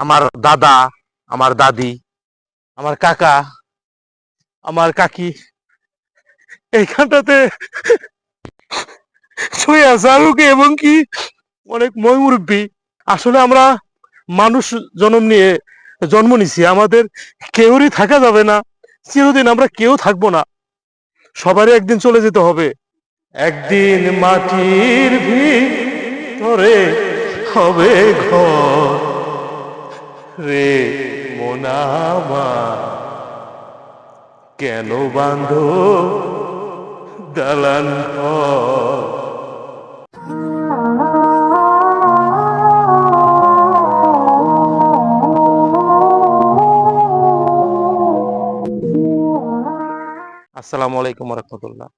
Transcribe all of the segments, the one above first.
আমার দাদা, আমার দাদি, আমার কাকা, আমার কাকি। এইখানটাতে শুয়ে এবং কি? অনেক ময়মুরব্বী। আসলে আমরা মানুষ জন্ম নিয়ে জন্ম নিছি, আমাদের কেউরই থাকা যাবে না, চিরদিন আমরা কেউ থাকব না। সবারই একদিন চলে যেতে হবে। একদিন মাটির ভিতরে হবে ঘর। রে মোনামা কেন বান্ধ দালান আসসালামু আলাইকুম রহমতুল্লাহ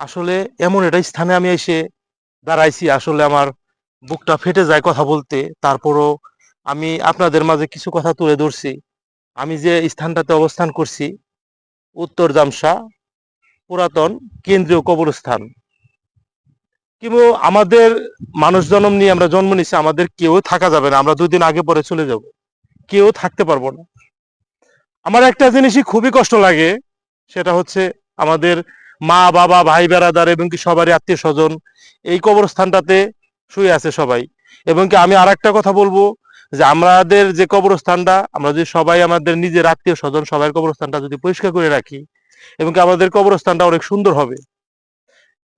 আসলে এমন একটা স্থানে আমি এসে দাঁড়াইছি, আসলে আমার বুকটা ফেটে যায় কথা বলতে, তারপরও আমি আপনাদের মাঝে কিছু কথা তুলে ধরছি। আমি যে স্থানটাতে অবস্থান করছি, উত্তর জামসা পুরাতন কেন্দ্রীয় কবরস্থান। কিন্তু আমাদের মানুষ জন্ম নিয়ে আমরা জন্ম নিছি আমাদের কেউ থাকা যাবে না, আমরা দুদিন আগে পরে চলে যাব। কেউ থাকতে পারব না। আমার একটা জিনিসই খুবই কষ্ট লাগে, সেটা হচ্ছে আমাদের মা, বাবা, ভাই, বেড়াদার এবং কি সবারই আত্মীয় স্বজন, এই কবরস্থানটাতে শুয়ে আছে সবাই। এবং কি আমি আর একটা কথা বলব যে আমাদের যে কবরস্থানটা, আমরা যদি সবাই আমাদের নিজের আত্মীয় স্বজন সবাই কবরস্থানটা যদি পরিষ্কার করে রাখি, এবং আমাদের কবরস্থানটা অনেক সুন্দর হবে।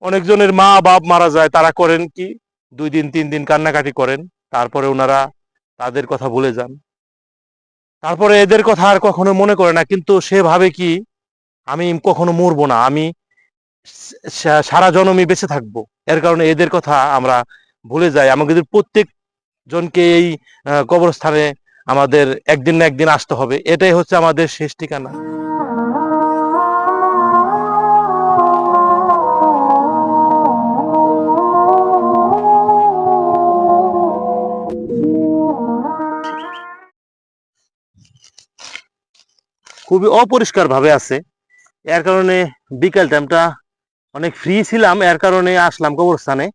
অনেকজনের মা, বাপ মারা যায়, তারা করেন কি? দুই দিন, তিন দিন কান্নাকাটি করেন, তারপরে ওনারা তাদের কথা ভুলে যান। তারপরে এদের কথা আর কখনো মনে করে না, কিন্তু সে ভাবে কি, আমি কখনো মরবো না, আমি সারা জনমই বেঁচে থাকব। এর কারণে এদের কথা আমরা ভুলে যাই। আমাদের প্রত্যেক জনকে এই কবরস্থানে আমাদের একদিন না একদিন আসতে হবে। এটাই হচ্ছে আমাদের শেষ ঠিকানা। খুবই অপরিষ্কার ভাবে আছে। এর কারণে বিকাল টাইমটা অনেক ফ্রি ছিলাম, এর কারণে আসলাম কবরস্থানে।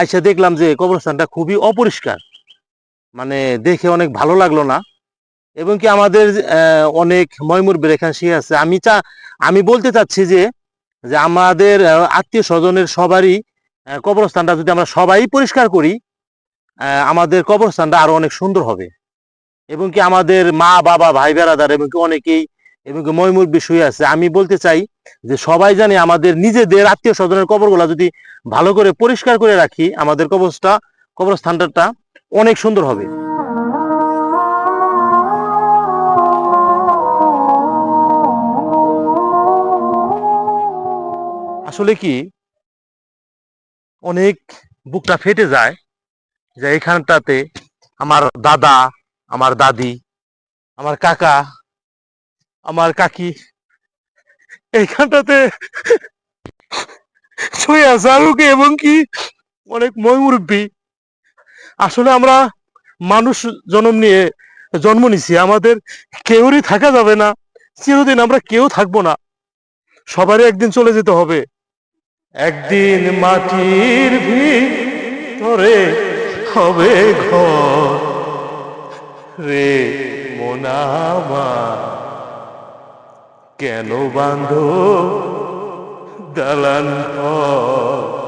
আইসা দেখলাম যে কবরস্থানটা খুবই অপরিষ্কার। মানে দেখে অনেক ভালো লাগল না। এবং কি আমাদের অনেক ময়মুরবির এখানে সে আছে। আমি চা, আমি বলতে চাচ্ছি যে যে আমাদের আত্মীয় স্বজনের সবারই কবরস্থানটা যদি আমরা সবাই পরিষ্কার করি আমাদের কবরস্থানটা আরও অনেক সুন্দর হবে। এবং কি আমাদের মা, বাবা, ভাই, বেড়াদার, এবং কি অনেকেই, এবং কি ময়মুর বিষয় আছে। আমি বলতে চাই যে সবাই জানে আমাদের নিজেদের আত্মীয় স্বজনের কবরগুলা যদি ভালো করে পরিষ্কার করে রাখি, আমাদের কবরটা কবরস্থানটা অনেক সুন্দর হবে। আসলে কি, অনেক বুকটা ফেটে যায়, যে এখানটাতে আমার দাদা, আমার দাদি, আমার কাকা, আমার কাকি, এইখানটাতে শুয়ে আছে এবং কি, অনেক ময়মুরব্বী আসলে আমরা মানুষ জন্ম নিয়ে জন্ম নিছি, আমাদের কেউরই থাকা যাবে না, চিরদিন আমরা কেউ থাকব না। সবারই একদিন চলে যেতে হবে। একদিন মাটির ভিতরে হবে ঘর। রে মোনামা কেন বান্ধ দালান ঘর?